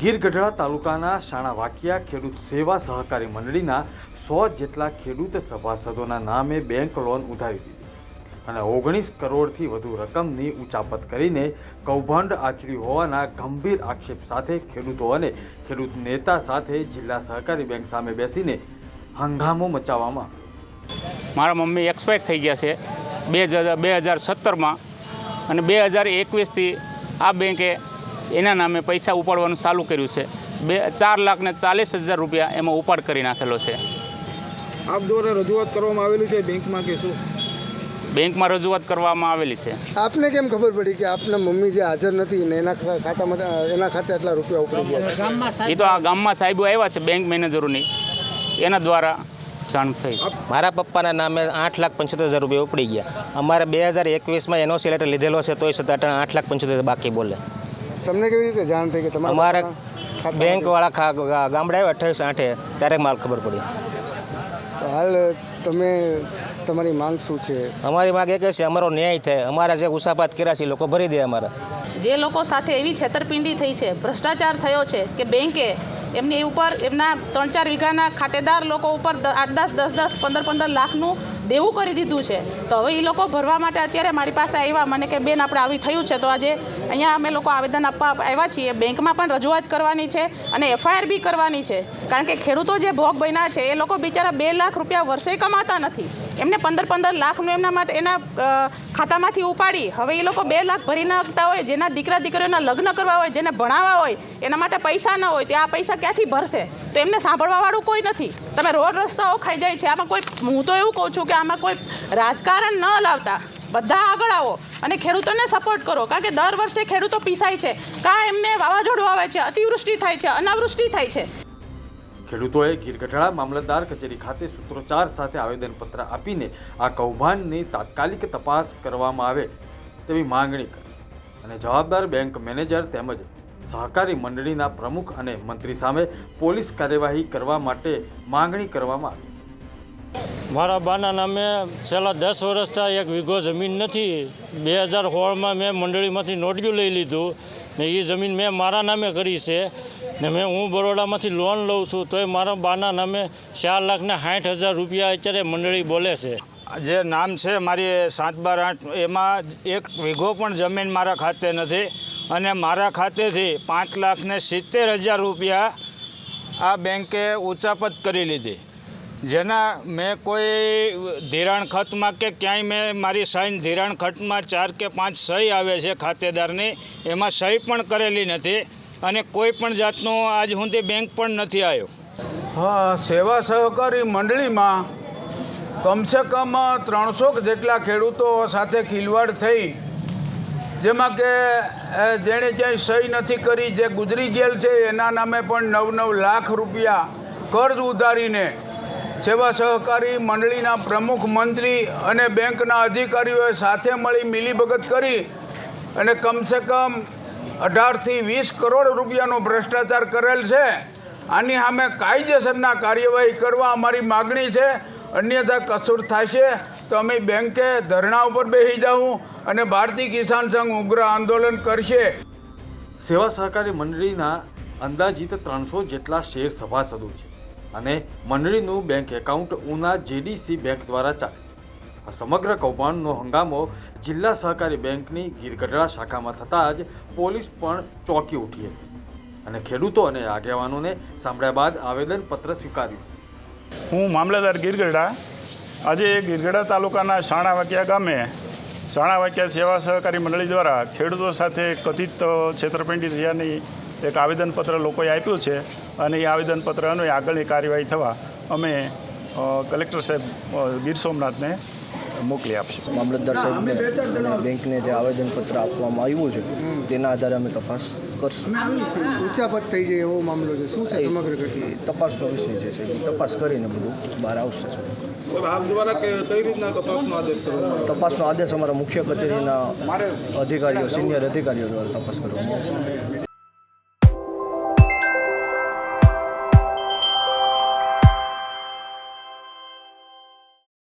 ગીર ગઢડા તાલુકાના શાણા વાકિયા ખેડૂત સેવા સહકારી મંડળીના સો જેટલા ખેડૂત સભાસદોના નામે બેંક લોન ઉધારી દીધી અને ઓગણીસ કરોડથી વધુ રકમની ઉચાપત કરીને કૌભાંડ આચર્યું હોવાના ગંભીર આક્ષેપ સાથે ખેડૂતો અને ખેડૂત નેતા સાથે જિલ્લા સહકારી બેંક સામે બેસીને હંગામો મચાવવામાં મારા મમ્મી એક્સપાયર થઈ ગયા છે. બે હજાર બે હજાર સત્તરમાં અને બે હજાર એકવીસથી આ બેંકે એના નામે પૈસા ઉપાડવાનું ચાલુ કર્યું છે. બે ચાર લાખને ચાલીસ હજાર રૂપિયા એમાં ઉપાડ કરી નાખેલો છે. આપ દ્વારા રજૂઆત કરવામાં આવેલી છે બેંકમાં કે શું? બેંકમાં રજૂઆત કરવામાં આવેલી છે. આપને કેમ ખબર પડી કે આપના મમ્મી જે હાજર નથી ને એના ખાતામાં એના ખાતે આટલા રૂપિયા ઉપડી ગયા છે? એ તો આ ગામમાં સાહેબો આવ્યા છે બેંક મેનેજરોની. એના દ્વારા જાણ થઈ. મારા પપ્પાના નામે આઠ લાખ પંચોતેર હજાર રૂપિયા ઉપડી ગયા. અમારે બે હજાર એકવીસમાં એનઓસી લેટર લીધેલો છે તોય છતાં આઠ લાખ પંચોતેર બાકી બોલે. તમને કેવી રીતે જાણ થઈ કે તમારા અમારે બેંકવાળા ગામડા આવ્યા અઠ્ઠાવીસ આઠે ત્યારે માલ ખબર પડી. હાલ તમે તમારી માંગ શું છે? અમારી માંગ એ જ છે અમારો ન્યાય થાય. અમારા જે ઉસાપાત કર્યા છે એ લોકો ભરી દે અમારા. જે લોકો સાથે એવી છેતરપિંડી થઈ છે ભ્રષ્ટાચાર થયો છે કે બેંકે એમની ઉપર એમના ત્રણ ચાર વીઘાના ખાતેદાર લોકો ઉપર દ- આઠ દસ દસ દસ પંદર પંદર લાખનું દેવું કરી દીધું છે. તો હવે એ લોકો ભરવા માટે અત્યારે મારી પાસે આવ્યા. મને કે, બેન, આપણે આવી થયું છે. તો આજે અહીંયા અમે લોકો આવેદન આપવા આવ્યા છીએ. બેંકમાં પણ રજૂઆત કરવાની છે અને એફઆઈઆર બી કરવાની છે. કારણ કે ખેડૂતો જે ભોગ બન્યા છે, એ લોકો બિચારા બે લાખ રૂપિયા વર્ષે કમાતા નથી. એમને પંદર પંદર લાખનું એમના માટે એના ખાતામાંથી ઉપાડી. હવે એ લોકો બે લાખ ભરી નાખતા હોય, જેના દીકરા દીકરીઓના લગ્ન કરવા હોય, જેને ભણાવવા હોય, એના માટે પૈસા ન હોય, તો આ પૈસા ક્યાંથી ભરશે? તો એમને સાંભળવાવાળું કોઈ નથી. તમે રોડ રસ્તાઓ ખાઈ જાય છે. આમાં કોઈ, હું તો એવું કહું છું કે આમાં કોઈ રાજકારણ ન લાવતા. બધા આગળ આવો અને ખેડૂતોને સપોર્ટ કરો. કારણ કે દર વર્ષે ખેડૂતો પીસાય છે. કાં એમને વાવાઝોડું આવે છે, અતિવૃષ્ટિ થાય છે, અનાવૃષ્ટિ થાય છે. ખેડૂતોએ ગીરગઢડા મામલતદાર કચેરી ખાતે સૂત્રોચ્ચાર સાથે આવેદનપત્ર આપીને આ કૌભાંડની તાત્કાલિક તપાસ કરવામાં આવે તેવી માંગણી કરી અને જવાબદાર બેંક મેનેજર તેમજ સહકારી મંડળીના પ્રમુખ અને મંત્રી સામે પોલીસ કાર્યવાહી કરવા માટે માંગણી કરવામાં આવી. મારા બાના નામે છેલ્લા દસ વર્ષથી એક વીઘો જમીન નથી. બે હજાર સોળમાં મેં મંડળીમાંથી નોટિયું લઈ લીધું ને એ જમીન મેં મારા નામે કરી છે. ને મેં હું બરોડામાંથી લોન લઉં છું, તોય મારા બાના નામે ચાર લાખ ને સાઠ હજાર રૂપિયા અત્યારે મંડળી બોલે છે. જે નામ છે મારી સાત બાર આઠ, એમાં એક વીઘો પણ જમીન મારા ખાતે નથી અને મારા ખાતેથી પાંચ લાખ ને સિત્તેર હજાર રૂપિયા આ બેંકે ઉચાપત કરી લીધી. જેના મેં કોઈ ધિરાણ ખતમાં કે ક્યાંય મેં મારી સાઈન ધિરાણ ખતમાં ચાર કે પાંચ સહી આવે છે ખાતેદારની, એમાં સહી પણ કરેલી નથી. અને કોઈ પણ જાતનો આજ સુધી બેંક પણ નથી આવ્યો. હા, સેવા સહકારી મંડળીમાં કમસે કમ ત્રણસો જેટલા ખેડૂતો સાથે ખિલવાડ થઈ, જેમાં કે જેણે ક્યાંય સહી નથી કરી, જે ગુજરી ગયેલ છે, એના નામે પણ નવ નવ લાખ રૂપિયા કર્જ ઉધારીને સેવા સહકારી મંડળીના પ્રમુખ મંત્રી અને બેંકના અધિકારીઓએ સાથે મળી મિલીભગત કરી અને કમસે કમ અઢારથી વીસ કરોડ રૂપિયાનો ભ્રષ્ટાચાર કરેલ છે. આની સામે કાયદેસરના કાર્યવાહી કરવા અમારી માગણી છે. અન્યથા કસૂર થશે તો અમે બેંકે ધરણા ઉપર બેસી જાઉં અને ભારતીય કિસાન સંઘ ઉગ્ર આંદોલન કરશે. સેવા સહકારી મંડળીના અંદાજિત ત્રણસો જેટલા શેર સભાસદો છે અને મંડળીનું bank account Una J D C bank દ્વારા ચાલે આ સમગ્ર કૌભાંડનો હંગામો જિલ્લા સહકારી બેંકની ગીરગઢડા શાખામાં થતાં જ પોલીસ પણ ચોંકી ઉઠી હતી. અને ખેડૂતો અને આગેવાનોને સાંભળ્યા બાદ આવેદનપત્ર સ્વીકાર્યું. હું મામલતદાર ગીરગઢડા. આજે ગીરગઢડા તાલુકાના શાણાવાકિયા ગામે શાણાવાકિયા સેવા સહકારી મંડળી દ્વારા ખેડૂતો સાથે કથિત છેતરપિંડી થયાની એક આવેદનપત્ર લોકોએ આપ્યું છે અને એ આવેદનપત્ર અન્વયે આગળની કાર્યવાહી થવા અમે કલેક્ટર સાહેબ ગીર સોમનાથને મોકલી આપશું. મામલતદાર સાહેબને અને બેંકને જે આવેદનપત્ર આપવામાં આવ્યું છે તેના આધારે અમે તપાસ કરશું. ઉચાપત થઈ જાય એવો મામલો છે. શું છે સમગ્ર એ તપાસનો વિષય છે એ તપાસ કરીને બધું બહાર આવશે. આપ દ્વારા કઈ રીતના તપાસનો આદેશ કરવામાં તપાસનો આદેશ અમારા મુખ્ય કચેરીના અધિકારીઓ સિનિયર અધિકારીઓ દ્વારા તપાસ કરવામાં આવશે.